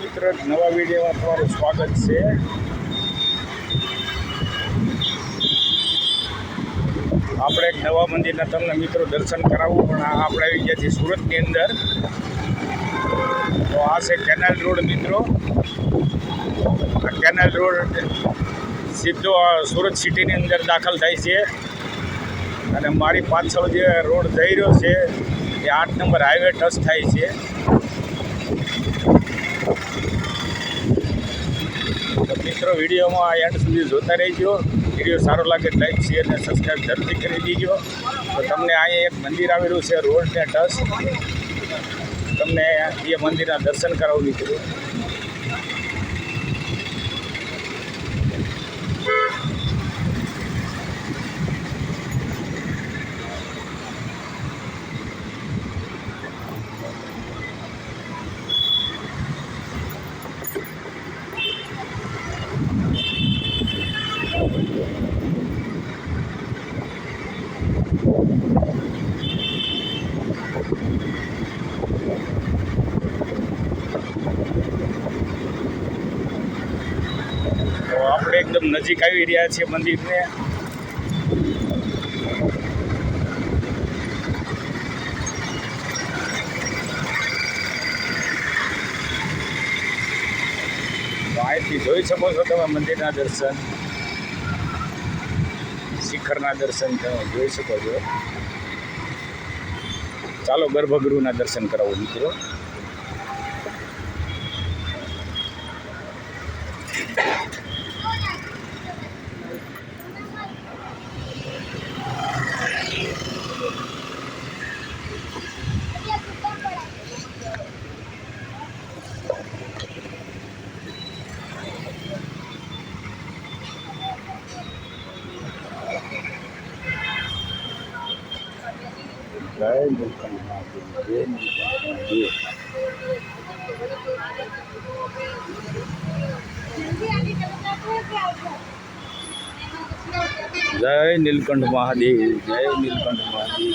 મિત્ર, નવા વિડીયોમાં તમારું સ્વાગત છે. આપણે એક નવા મંદિરના તમને મિત્રો દર્શન કરાવવું, પણ આપણે આવી ગયા છીએ સુરતની અંદર. તો આ છે કેનાલ રોડ મિત્રો. આ કેનાલ રોડ સીધો સુરત સિટીની અંદર દાખલ થાય છે. અને મારી પાછળ જે રોડ જઈ રહ્યો છે, એ આઠ નંબર હાઈવે ટચ થાય છે. મિત્રો, વિડીયોમાં એન્ડ સુધી જોતા રહેજો. વીડિયો સારો લાગે લાઈક, શેર અને સબસ્ક્રાઈબ જરૂરથી કરી દીજો. તો તમને અહીંયા એક મંદિર આવેલું છે રોડને ટચ તમને એ મંદિરના દર્શન કરાવું મિત્રો આપણે એકદમ નજીક આવી રહ્યા છીએ મંદિરને. અહીંથી જોઈ શકો છો તમે મંદિરના દર્શન. શિખરના દર્શન તમે જોઈ શકો છો. ચાલો ગર્ભગૃહના દર્શન કરાવો મિત્રો. જય નીલકંઠ જય નીલકંઠ મહાદેવ જય નીલકંઠ મહાદેવ.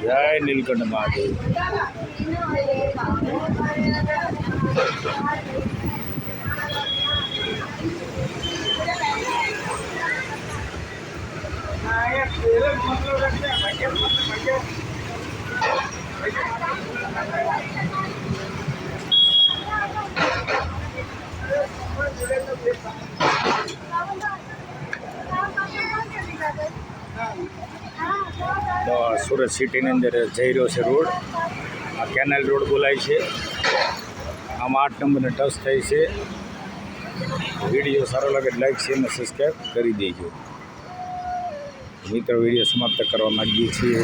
જય નીલકંઠ મહાદેવ જય નીલકંઠ તો સુરત સિટીની અંદર જઈ રહ્યો છે રોડ. આ કેનાલ રોડ બોલાય છે. આમાં આઠ નંબરને ટચ થાય છે. વીડિયો સારો લાગે લાઈક શેર અને સબસ્ક્રાઈબ કરી દેજો. મિત્રો, વીડિયો સમાપ્ત કરવા માંગીએ છીએ.